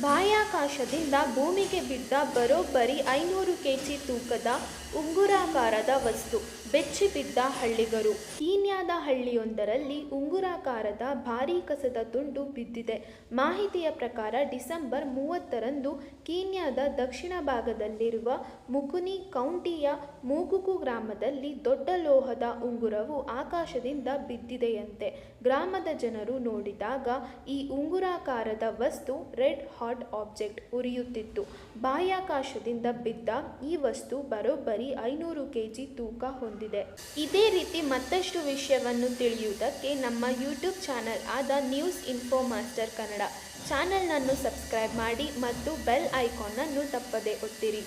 ಬಾಹ್ಯಾಕಾಶದಿಂದ ಭೂಮಿಗೆ ಬಿದ್ದ ಬರೋಬ್ಬರಿ ಐನೂರು ಕೆಜಿ ತೂಕದ ಉಂಗುರಾಕಾರದ ವಸ್ತು. ಬೆಚ್ಚಿ ಬಿದ್ದ ಹಳ್ಳಿಗರು. ಕೀನ್ಯಾದ ಹಳ್ಳಿಯೊಂದರಲ್ಲಿ ಉಂಗುರಾಕಾರದ ಭಾರೀ ಕಸದ ತುಂಡು ಬಿದ್ದಿದೆ. ಮಾಹಿತಿಯ ಪ್ರಕಾರ ಡಿಸೆಂಬರ್ ಮೂವತ್ತರಂದು ಕೀನ್ಯಾದ ದಕ್ಷಿಣ ಭಾಗದಲ್ಲಿರುವ ಮುಕುನಿ ಕೌಂಟಿಯ ಮೂಗುಕು ಗ್ರಾಮದಲ್ಲಿ ದೊಡ್ಡ ಲೋಹದ ಉಂಗುರವು ಆಕಾಶದಿಂದ ಬಿದ್ದಿದೆಯಂತೆ ಗ್ರಾಮದ ಜನರು ನೋಡಿದಾಗ ಈ ಉಂಗುರಾಕಾರದ ವಸ್ತು ರೆಡ್ ಹಾಟ್ ಆಬ್ಜೆಕ್ಟ್ ಉರಿಯುತ್ತಿತ್ತು. ಬಾಹ್ಯಾಕಾಶದಿಂದ ಬಿದ್ದ ಈ ವಸ್ತು ಬರೋಬ್ಬರಿ ಐನೂರು ಕೆಜಿ ತೂಕ ಹೊಂದಿದೆ. ಇದೇ ರೀತಿ ಮತ್ತಷ್ಟು ವಿಷಯವನ್ನು ತಿಳಿಯುವುದಕ್ಕೆ ನಮ್ಮ ಯೂಟ್ಯೂಬ್ ಚಾನಲ್ ಆದ ನ್ಯೂಸ್ ಇನ್ಫೋ ಮಾಸ್ಟರ್ ಕನ್ನಡ. ಚಾನಲ್ನನ್ನು ಸಬ್ಸ್ಕ್ರೈಬ್ ಮಾಡಿ ಮತ್ತು ಬೆಲ್ ಐಕಾನನ್ನು ತಪ್ಪದೆ ಒತ್ತಿರಿ.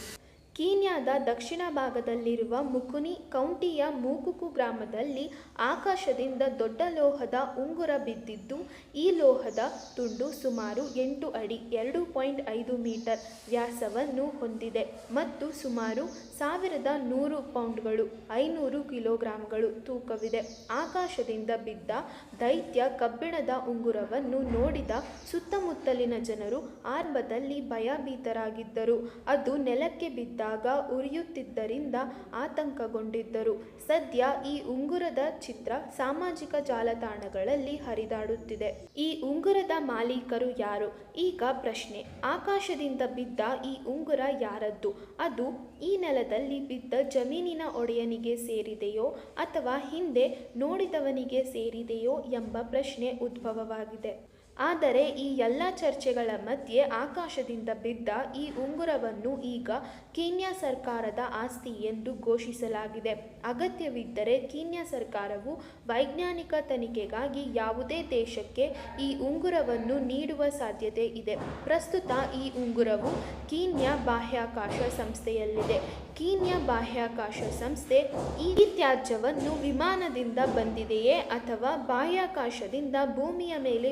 ಕೀನ್ಯಾದ ದಕ್ಷಿಣ ಭಾಗದಲ್ಲಿರುವ ಮುಕುನಿ ಕೌಂಟಿಯ ಮೂಕುಕು ಗ್ರಾಮದಲ್ಲಿ ಆಕಾಶದಿಂದ ದೊಡ್ಡ ಲೋಹದ ಉಂಗುರ ಬಿದ್ದಿದ್ದು, ಈ ಲೋಹದ ತುಂಡು ಸುಮಾರು ಎಂಟು ಅಡಿ, ಎರಡು ಪಾಯಿಂಟ್ ಐದು ಮೀಟರ್ ವ್ಯಾಸವನ್ನು ಹೊಂದಿದೆ ಮತ್ತು ಸುಮಾರು ಸಾವಿರದ ನೂರು ಪೌಂಡ್ಗಳು, ಐನೂರು ಕಿಲೋಗ್ರಾಂಗಳು ತೂಕವಿದೆ. ಆಕಾಶದಿಂದ ಬಿದ್ದ ದೈತ್ಯ ಕಬ್ಬಿಣದ ಉಂಗುರವನ್ನು ನೋಡಿದ ಸುತ್ತಮುತ್ತಲಿನ ಜನರು ಆರಂಭದಲ್ಲಿ ಭಯಭೀತರಾಗಿದ್ದರು. ಅದು ನೆಲಕ್ಕೆ ಬಿದ್ದಾಗ ಉರಿಯುತ್ತಿದ್ದರಿಂದ ಆತಂಕಗೊಂಡಿದ್ದರು. ಸದ್ಯ ಈ ಉಂಗುರದ ಚಿತ್ರ ಸಾಮಾಜಿಕ ಜಾಲತಾಣಗಳಲ್ಲಿ ಹರಿದಾಡುತ್ತಿದೆ. ಈ ಉಂಗುರದ ಮಾಲೀಕರು ಯಾರು? ಈಗ ಪ್ರಶ್ನೆ. ಆಕಾಶದಿಂದ ಬಿದ್ದ ಈ ಉಂಗುರ ಯಾರದ್ದು? ಅದು ಈ ನೆಲದಲ್ಲಿ ಬಿದ್ದ ಜಮೀನಿನ ಒಡೆಯನಿಗೆ ಸೇರಿದೆಯೋ ಅಥವಾ ಹಿಂದೆ ನೋಡಿದವನಿಗೆ ಸೇರಿದೆಯೋ ಎಂಬ ಪ್ರಶ್ನೆ ಉದ್ಭವವಾಗಿದೆ. ಆದರೆ ಈ ಎಲ್ಲ ಚರ್ಚೆಗಳ ಮಧ್ಯೆ ಆಕಾಶದಿಂದ ಬಿದ್ದ ಈ ಉಂಗುರವನ್ನು ಈಗ ಕೀನ್ಯಾ ಸರ್ಕಾರದ ಆಸ್ತಿ ಎಂದು ಘೋಷಿಸಲಾಗಿದೆ. ಅಗತ್ಯವಿದ್ದರೆ ಕೀನ್ಯಾ ಸರ್ಕಾರವು ವೈಜ್ಞಾನಿಕ ತನಿಖೆಗಾಗಿ ಯಾವುದೇ ದೇಶಕ್ಕೆ ಈ ಉಂಗುರವನ್ನು ನೀಡುವ ಸಾಧ್ಯತೆ ಇದೆ. ಪ್ರಸ್ತುತ ಈ ಉಂಗುರವು ಕೀನ್ಯಾ ಬಾಹ್ಯಾಕಾಶ ಸಂಸ್ಥೆಯಲ್ಲಿದೆ. ಕೀನ್ಯಾ ಬಾಹ್ಯಾಕಾಶ ಸಂಸ್ಥೆ ಈ ತ್ಯಾಜ್ಯವನ್ನು ವಿಮಾನದಿಂದ ಬಂದಿದೆಯೇ ಅಥವಾ ಬಾಹ್ಯಾಕಾಶದಿಂದ ಭೂಮಿಯ ಮೇಲೆ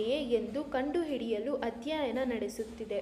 ಬಿದ್ದಿದೆಯೇ ಎಂದು ಕಂಡುಹಿಡಿಯಲು ಅಧ್ಯಯನ ನಡೆಸುತ್ತಿದೆ.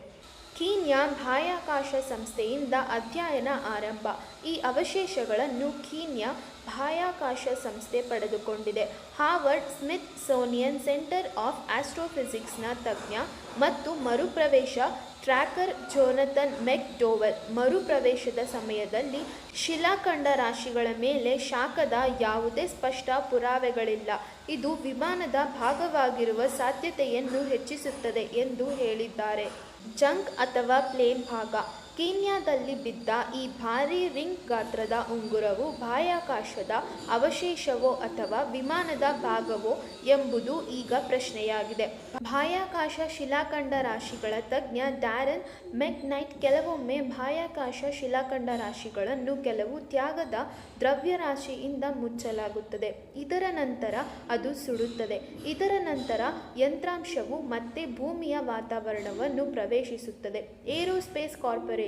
ಕೀನ್ಯಾ ಬಾಹ್ಯಾಕಾಶ ಸಂಸ್ಥೆಯಿಂದ ಅಧ್ಯಯನ ಆರಂಭ. ಈ ಅವಶೇಷಗಳನ್ನು ಕೀನ್ಯಾ ಬಾಹ್ಯಾಕಾಶ ಸಂಸ್ಥೆ ಪಡೆದುಕೊಂಡಿದೆ. Harvard Smithsonian centre of ಆಸ್ಟ್ರೋಫಿಸಿಕ್ಸ್ನ ತಜ್ಞ ಮತ್ತು ಮರುಪ್ರವೇಶ ಟ್ರ್ಯಾಕರ್ ಜೋನಥನ್ ಮೆಕ್ ಡೋವರ್ ಮರುಪ್ರವೇಶದ ಸಮಯದಲ್ಲಿ ಶಿಲಾಖಂಡ ರಾಶಿಗಳ ಮೇಲೆ ಶಾಖದ ಯಾವುದೇ ಸ್ಪಷ್ಟ ಪುರಾವೆಗಳಿಲ್ಲ. ಇದು ವಿಮಾನದ ಭಾಗವಾಗಿರುವ ಸಾಧ್ಯತೆಯನ್ನು ಹೆಚ್ಚಿಸುತ್ತದೆ ಎಂದು ಹೇಳಿದ್ದಾರೆ. ಜಂಕ್ ಅಥವಾ ಪ್ಲೇನ್ ಭಾಗ ಕೀನ್ಯಾದಲ್ಲಿ ಬಿದ್ದ ಈ ಭಾರೀ ರಿಂಗ್ ಗಾತ್ರದ ಉಂಗುರವು ಬಾಹ್ಯಾಕಾಶದ ಅವಶೇಷವೋ ಅಥವಾ ವಿಮಾನದ ಭಾಗವೋ ಎಂಬುದು ಈಗ ಪ್ರಶ್ನೆಯಾಗಿದೆ. ಬಾಹ್ಯಾಕಾಶ ಶಿಲಾಖಂಡ ರಾಶಿಗಳ ತಜ್ಞ ಡ್ಯಾರನ್ ಮೆಕ್ನೈಟ್ ಕೆಲವೊಮ್ಮೆ ಬಾಹ್ಯಾಕಾಶ ಶಿಲಾಖಂಡ ರಾಶಿಗಳನ್ನು ಕೆಲವು ತ್ಯಾಗದ ದ್ರವ್ಯರಾಶಿಯಿಂದ ಮುಚ್ಚಲಾಗುತ್ತದೆ. ಇದರ ನಂತರ ಅದು ಸುಡುತ್ತದೆ. ಇದರ ನಂತರ ಯಂತ್ರಾಂಶವು ಮತ್ತೆ ಭೂಮಿಯ ವಾತಾವರಣವನ್ನು ಪ್ರವೇಶಿಸುತ್ತದೆ. ಏರೋಸ್ಪೇಸ್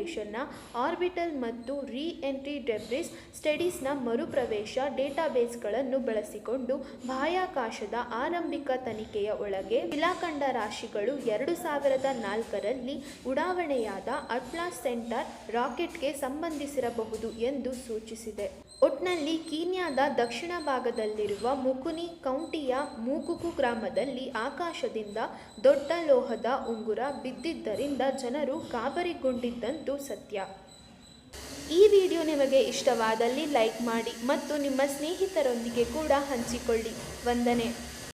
ಕಾರ್ಪೊರೇಷನ್ನ ಆರ್ಬಿಟಲ್ ಮತ್ತು ರೀ ಎಂಟ್ರಿ ಡೆಬ್ರಿಸ್ ಸ್ಟಡೀಸ್ನ ಮರುಪ್ರವೇಶ ಡೇಟಾಬೇಸ್ಗಳನ್ನು ಬಳಸಿಕೊಂಡು ಬಾಹ್ಯಾಕಾಶದ ಆರಂಭಿಕ ತನಿಖೆಯ ಒಳಗೆ ಶಿಲಾಖಂಡ ರಾಶಿಗಳು ಎರಡು ಸಾವಿರದ ನಾಲ್ಕರಲ್ಲಿ ಉಡಾವಣೆಯಾದ ಅಟ್ಲಾಸ್ ಸೆಂಟರ್ ರಾಕೆಟ್ಗೆ ಸಂಬಂಧಿಸಿರಬಹುದು ಎಂದು ಸೂಚಿಸಿದೆ. ಒಟ್ನಲ್ಲಿ ಕೀನ್ಯಾದ ದಕ್ಷಿಣ ಭಾಗದಲ್ಲಿರುವ ಮುಕುನಿ ಕೌಂಟಿಯ ಮೂಕುಕು ಗ್ರಾಮದಲ್ಲಿ ಆಕಾಶದಿಂದ ದೊಡ್ಡ ಲೋಹದ ಉಂಗುರ ಬಿದ್ದಿದ್ದರಿಂದ ಜನರು ಗಾಬರಿಗೊಂಡಿದ್ದಂತೂ ಸತ್ಯ. ಈ ವಿಡಿಯೋ ನಿಮಗೆ ಇಷ್ಟವಾದಲ್ಲಿ ಲೈಕ್ ಮಾಡಿ ಮತ್ತು ನಿಮ್ಮ ಸ್ನೇಹಿತರೊಂದಿಗೆ ಕೂಡ ಹಂಚಿಕೊಳ್ಳಿ. ವಂದನೆ.